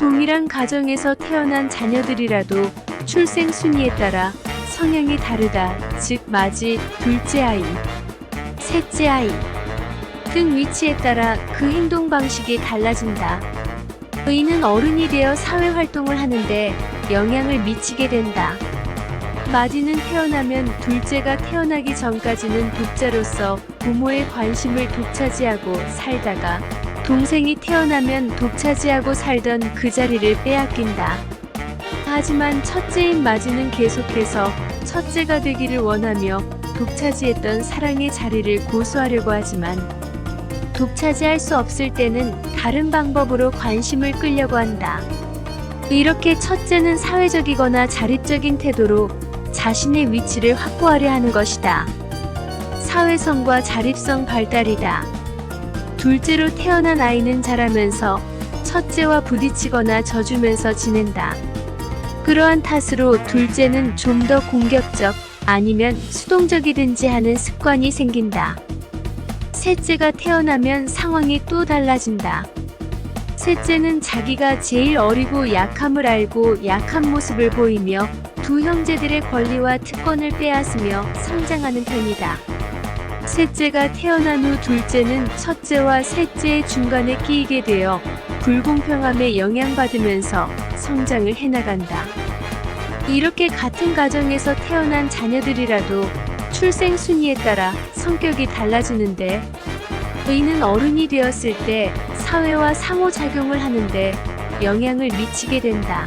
동일한 가정에서 태어난 자녀들이라도 출생 순위에 따라 성향이 다르다. 즉, 맞이, 둘째 아이, 셋째 아이 등 위치에 따라 그 행동 방식이 달라진다. 의는 어른이 되어 사회 활동을 하는데 영향을 미치게 된다. 마디는 태어나면 둘째가 태어나기 전까지는 독자로서 부모의 관심을 독차지하고 살다가 동생이 태어나면 독차지하고 살던 그 자리를 빼앗긴다. 하지만 첫째인 마지는 계속해서 첫째가 되기를 원하며 독차지했던 사랑의 자리를 고수하려고 하지만 독차지할 수 없을 때는 다른 방법으로 관심을 끌려고 한다. 이렇게 첫째는 사회적이거나 자립적인 태도로 자신의 위치를 확보하려 하는 것이다. 사회성과 자립성 발달이다. 둘째로 태어난 아이는 자라면서 첫째와 부딪히거나 져주면서 지낸다. 그러한 탓으로 둘째는 좀 더 공격적 아니면 수동적이든지 하는 습관이 생긴다. 셋째가 태어나면 상황이 또 달라진다. 셋째는 자기가 제일 어리고 약함을 알고 약한 모습을 보이며 두 형제들의 권리와 특권을 빼앗으며 성장하는 편이다. 셋째가 태어난 후 둘째는 첫째와 셋째의 중간에 끼이게 되어 불공평함에 영향받으면서 성장을 해나간다. 이렇게 같은 가정에서 태어난 자녀들이라도 출생 순위에 따라 성격이 달라지는데 의는 어른이 되었을 때 사회와 상호작용을 하는데 영향을 미치게 된다.